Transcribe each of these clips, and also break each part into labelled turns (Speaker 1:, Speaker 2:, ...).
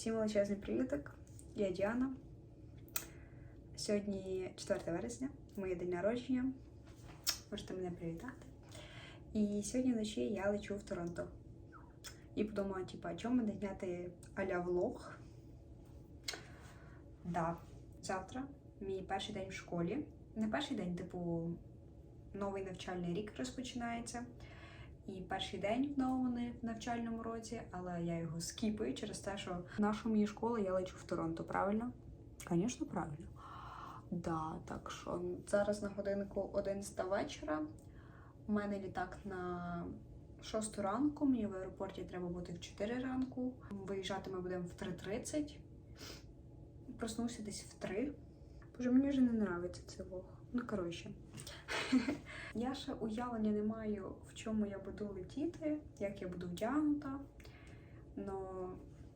Speaker 1: Всім величезний привіток. Я Діана. Сьогодні 4 вересня, моє день народження. Можете мене привітати. І сьогодні вночі я лечу в Торонто. І подумала, типу, а чому не зняти аля влог? Да, завтра мій перший день в школі. Не перший день, типу, новий навчальний рік розпочинається. І перший день в новому навчальному році, але я його скіпаю через те, що в нашу мені школу я лечу в Торонто, правильно? Звісно, правильно. Да, так що зараз на годинку 11 вечора. У мене літак на 6 ранку. Мені в аеропорті треба бути в 4 ранку. Виїжджати ми будемо в 3.30. Проснуся десь в 3. Боже, мені вже не подобається цей влог. Ну, коротше. Я ще уявлення не маю, в чому я буду летіти, як я буду вдягнута. Но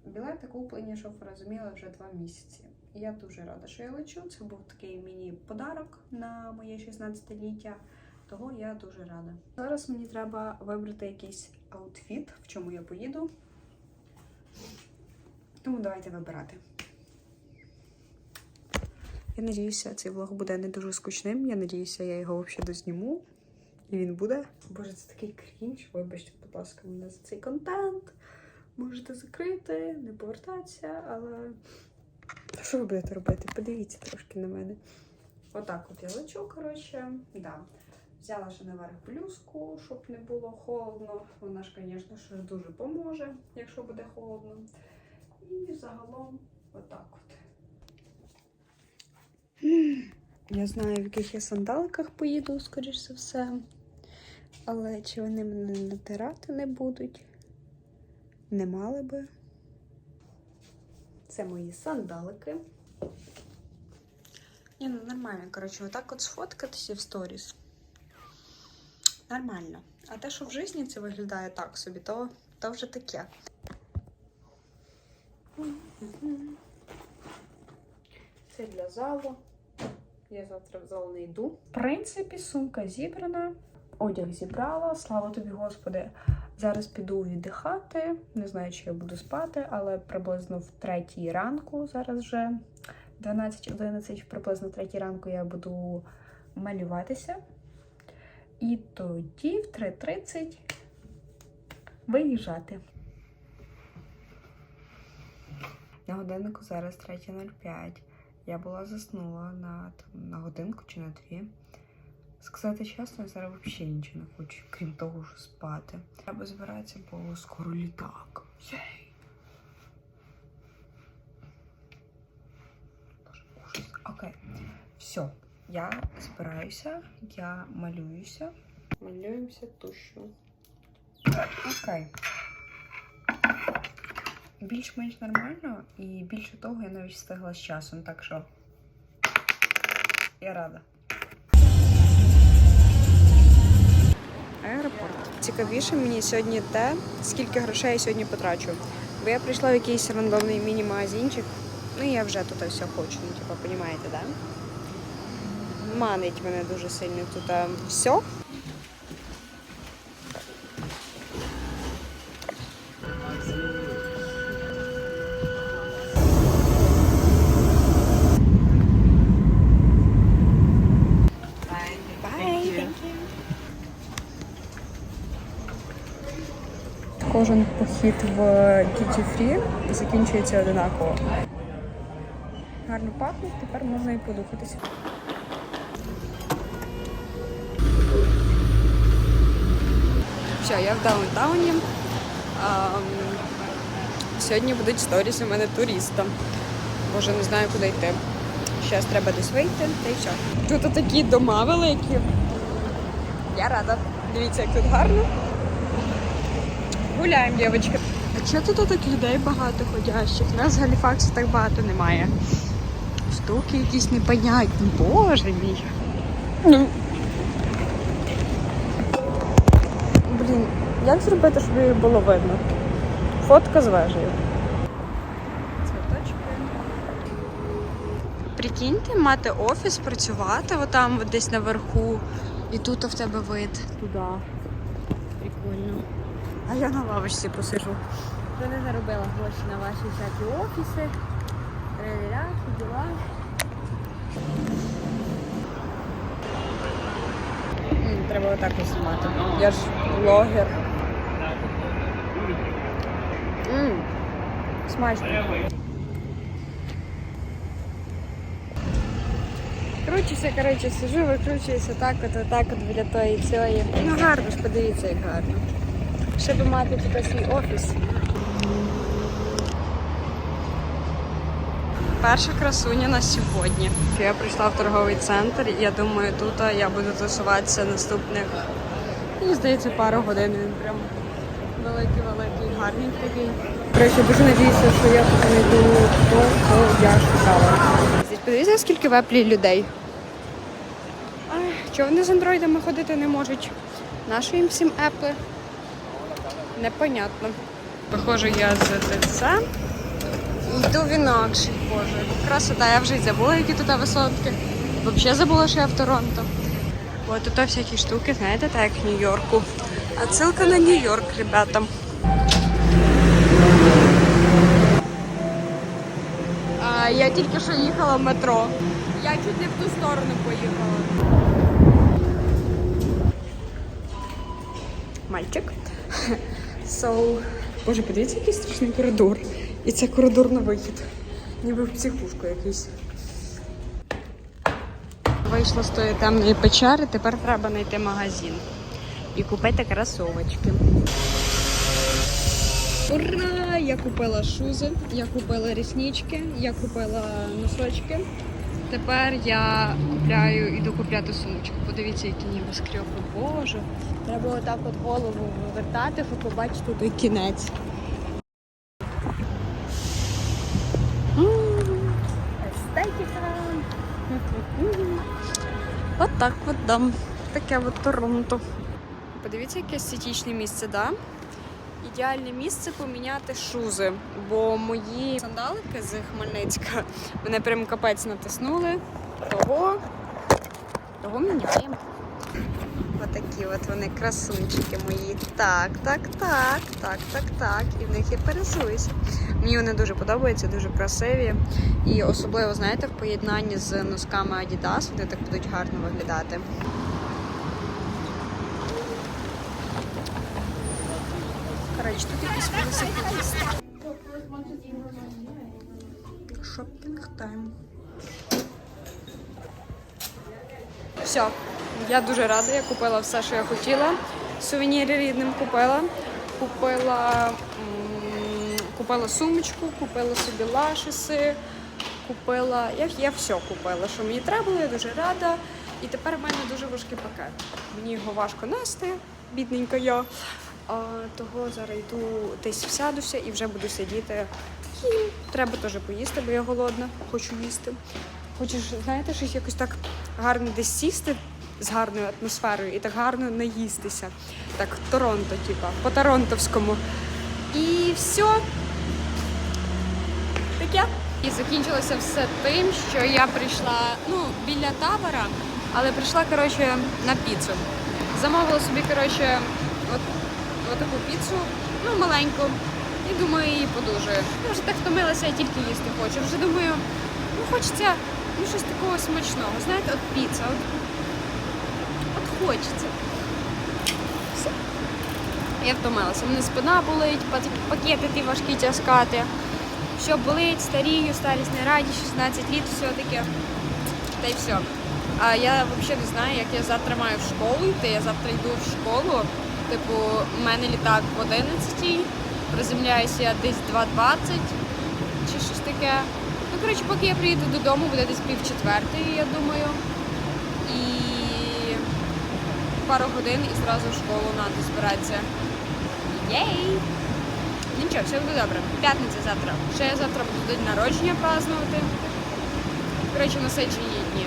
Speaker 1: білети куплені, щоб ви вже два місяці. Я дуже рада, що я лечу. Це був такий міні-подарок на моє 16-ліття. Того я дуже рада. Зараз мені треба вибрати якийсь аутфіт, в чому я поїду. Тому давайте вибирати. Я надіюся, цей влог буде не дуже скучним. Я надіюся, я його взагалі дозніму. І він буде. Боже, це такий крінж. Вибачте, будь ласка, мене за цей контент. Можете закрити, не повертатися, але. Що ви будете робити? Подивіться трошки на мене. Отак от я лечу, коротше. Да. Взяла ще наверх блюзку, щоб не було холодно. Вона ж, звісно, ж дуже поможе, якщо буде холодно. І загалом отак от. Я знаю, в яких я сандаликах поїду, скоріш за все. Але чи вони мене натирати не будуть? Не мали би. Це мої сандалики. Ні, ну нормально, коротше, отак от сфоткатися в сторіс. Нормально. А те, що в житті це виглядає так собі, то, то вже таке. Це для залу. Я завтра в зал не йду. В принципі, сумка зібрана, одяг зібрала, слава тобі, Господи. Зараз піду віддихати. Не знаю, чи я буду спати, але приблизно в третій ранку, зараз вже 12-11, приблизно в третій ранку я буду малюватися. І тоді в 3.30 виїжджати. На годиннику зараз 3.05. Я була заснула на, там, на годинку чи на дві. Сказати чесно, я зараз взагалі нічого не хочу, крім того, що спати. Треба збиратися, бо скоро літак. Єй! Боже, ужас. Окей. Все. Я збираюся, я малююся. Малюємося тушю. Окей. Більш-менш нормально, і більше того, я навіть встигла з часом, так що я рада. Аеропорт. Цікавіше мені сьогодні те, скільки грошей я сьогодні потрачу. Бо я прийшла в якийсь рандомний міні-магазинчик. Ну і я вже тут все хочу. Ну, типу, понімаєте, да? Манить мене дуже сильно тут все. Кожен похід в Duty Free закінчується одинаково. Гарно пахне, тепер можна і подухатися. Все, я в даунтауні. Ам, сьогодні будуть сторіс у мене туриста. Боже, не знаю, куди йти. Зараз треба десь вийти, та й все. Тут такі дома великі. Я рада. Дивіться, як тут гарно. Гуляємо, дівчатки. А чого тут так людей багато ходящих? Нас в Галіфаксі так багато немає. Штуки якісь непонятні. Боже мій. Ну. Блін, як зробити, щоб її було видно? Фотка з вежею. Цвіточки. Прикиньте, мати офіс, працювати отам десь наверху. І тут в тебе вид туди. Прикольно. А я на лавочці посижу.
Speaker 2: вони заробили гроші на ваші всякі офіси. Ля-ля-ля, діла.
Speaker 1: Треба отак знімати. Я ж блогер. Мм, смачно. Кручуся, коротше, сижу, викручуюся так от, отак от біля тої цієї. Ну гарно ж, подивіться, як гарно. Ще би мати тут свій офіс. Перша красуня на сьогодні. Я прийшла в торговий центр, і я думаю, тут я буду тусуватися наступних, мені здається, пару годин. Він прям великий-великий, гарний такий. Коротше, дуже надіюся, що я тут знайду то, що я шукала. Подивіться, скільки веплі людей. Ай, чого вони з андроїдами ходити не можуть? Нащо їм всім епли? Непонятно. Виходжу я з ТЦ. Йду в інакший, боже. Красота, я вже й забула, які тут висотки. Взагалі забула, що я в Торонто. Ось тут всякі штуки, знаєте, так як в Нью-Йорку. Отсилка на Нью-Йорк, ребята. А, я тільки що їхала в метро. Я чуть не в ту сторону поїхала. Мальчик. So... Боже, подивіться, який страшний коридор. І це коридор на вихід. Ніби в психушку якийсь. Вийшла з тої темної печери, тепер треба знайти магазин і купити кросовочки. Ура! Я купила шузи, я купила ріснички, я купила носочки. Тепер я купляю, іду купляти сумочку. Подивіться, які небоскреби. Боже. Треба отак от голову вивертати, щоб побачити той кінець.
Speaker 2: Естетика.
Speaker 1: От так от дам. Таке от Торонто. Подивіться, яке естетичне місце, да? Ідеальне місце поміняти шузи, бо мої сандалики з Хмельницька мене прям капець натиснули. Того, того міняємо. Отакі от вони красунчики мої. Так, так, так, так, так, так. І в них я пересуюсь. Мені вони дуже подобаються, дуже красиві. І особливо, знаєте, в поєднанні з носками Adidas вони так будуть гарно виглядати. Коротше, тут якісь велосипедисти. Шопінг тайм. Все, я дуже рада, я купила все, що я хотіла. Сувеніри рідним купила. Купила, купила сумочку, купила собі лашиси, купила. Я, я все купила, що мені треба було, я дуже рада. І тепер в мене дуже важкий пакет. Мені його важко нести, бідненька я. А, того зараз йду десь всядуся і вже буду сидіти. І треба теж поїсти, бо я голодна, хочу їсти. Хочеш, знаєте, щось якось так гарно десь сісти з гарною атмосферою і так гарно наїстися. Так, Торонто, типа, по-торонтовському. І все. Таке. І закінчилося все тим, що я прийшла ну, біля табора, але прийшла коротше, на піцу. Замовила собі коротше, от, от таку піцу, ну, маленьку, і думаю, її подужую. Я вже так втомилася, я тільки їсти хочу. Вже думаю, ну хочеться ну, щось такого смачного. Знаєте, от піца, от, от хочеться. Все. Я втомилася. Мене спина болить, пакети важкі тяскати. Все болить, старію, старість не раді, 16 літ, все таке. Та й все. А я взагалі не знаю, як я завтра маю в школу йти. Я завтра йду в школу. Типу, у мене літак в 11, приземляюся я десь 2.20 чи щось таке. Ну, коротше, поки я приїду додому, буде десь пів четвертої, я думаю. І пару годин і зразу в школу треба збиратися. Єй! Нічого, все буде добре. П'ятниця завтра. Ще я завтра буду день народження празднувати. Коротше, насичені дні.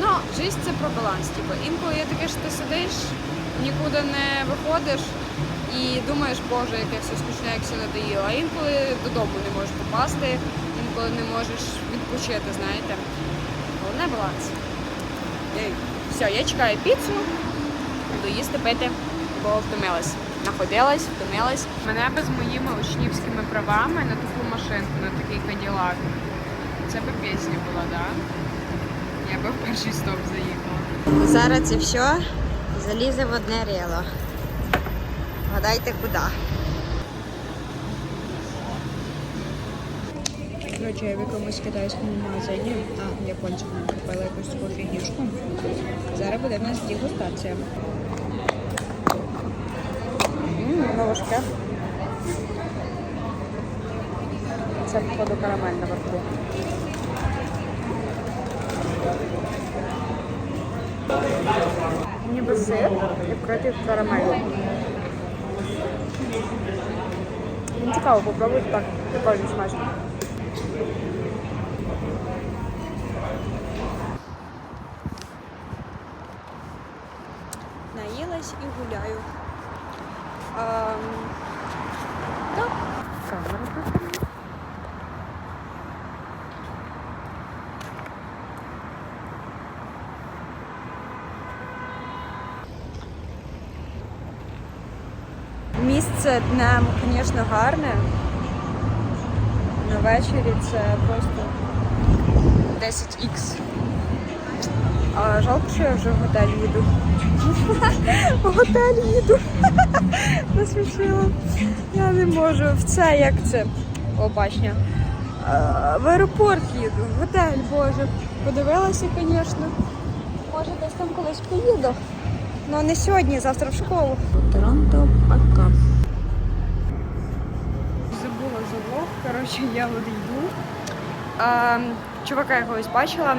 Speaker 1: Ну, життя це про баланс. Типу, інколи є таке, що ти сидиш, нікуди не виходиш і думаєш, боже, яке все скучне, як все надоїло. А інколи додому не можеш попасти, інколи не можеш відпочити, знаєте. Головне баланс. Все, я чекаю піцу, буду їсти пити, бо втомилась.
Speaker 2: находилась, втомилась.
Speaker 3: Мене би з моїми учнівськими правами на таку машинку, на такий каділак. Це би пісня була, да? Я би в перший стоп заїхала.
Speaker 2: Зараз це все залізе в одне рило. Гадайте куди.
Speaker 1: Коротше, я в якомусь китайському магазині, а японцям купила якусь таку фігішку. Зараз буде в нас дегустація. Воно важке. Це походу карамель наверху. Ніби сир і вкритий в карамель. Ну, Цікаво, попробувати так. Прикольно смачно.
Speaker 2: Наїлась і гуляю. Ем, Місце днем, звісно, гарне. На вечорі це просто 10х. А жалко, що я вже в готель їду. В готель їду. Насмішила. Я не можу. В це як це? О, бачня. Е, В аеропорт їду, в готель, боже. Подивилася, звісно. Може, десь там колись поїду. Ну не сьогодні, завтра в школу. Торонто, пока.
Speaker 1: Забула за влог. Коротше, я от йду. А, чувака я колись бачила.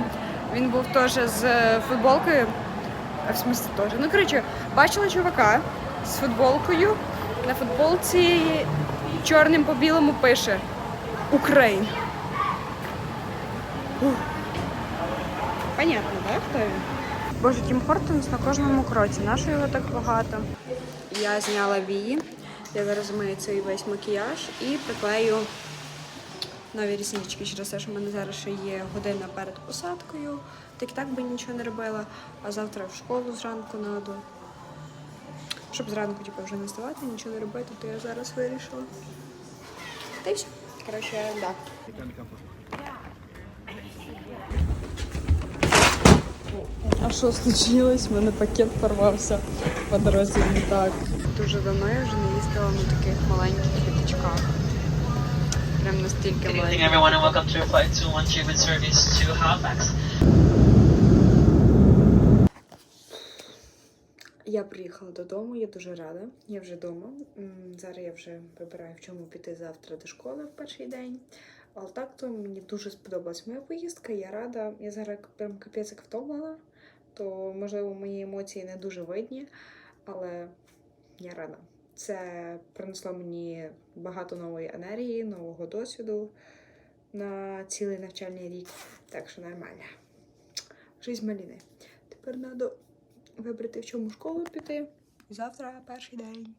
Speaker 1: Він був теж з футболкою. А, В смысле теж. Ну, коротше, бачила чувака з футболкою. На футболці чорним по білому пише Україн. Понятно, так, хто він? Боже, Тім Хортонс на кожному кроці. Нащо його так багато? Я зняла вії. Я зараз мию цей весь макіяж і приклею нові ріснички через те, що в мене зараз ще є година перед посадкою. Так і так би нічого не робила. А завтра в школу зранку надо. Щоб зранку типу, вже не вставати, нічого не робити, то я зараз вирішила. Та й все. Коротше, так. Да. А що случилось? У мене пакет порвався по дорозі не так. Дуже давно я вже не їздила на таких маленьких літачках. Прям настільки
Speaker 4: Good evening, everyone, and welcome to Flight 213 with service to Halifax.
Speaker 1: Я приїхала додому, я дуже рада. Я вже вдома. Зараз я вже вибираю, в чому піти завтра до школи в перший день. Але так то мені дуже сподобалась моя поїздка. Я рада. Я зараз прям капець як втомлена, то можливо мої емоції не дуже видні, але я рада. Це принесло мені багато нової енергії, нового досвіду на цілий навчальний рік. Так що нормально. Жизнь маліни. Тепер треба вибрати, в чому школу піти. Завтра перший день.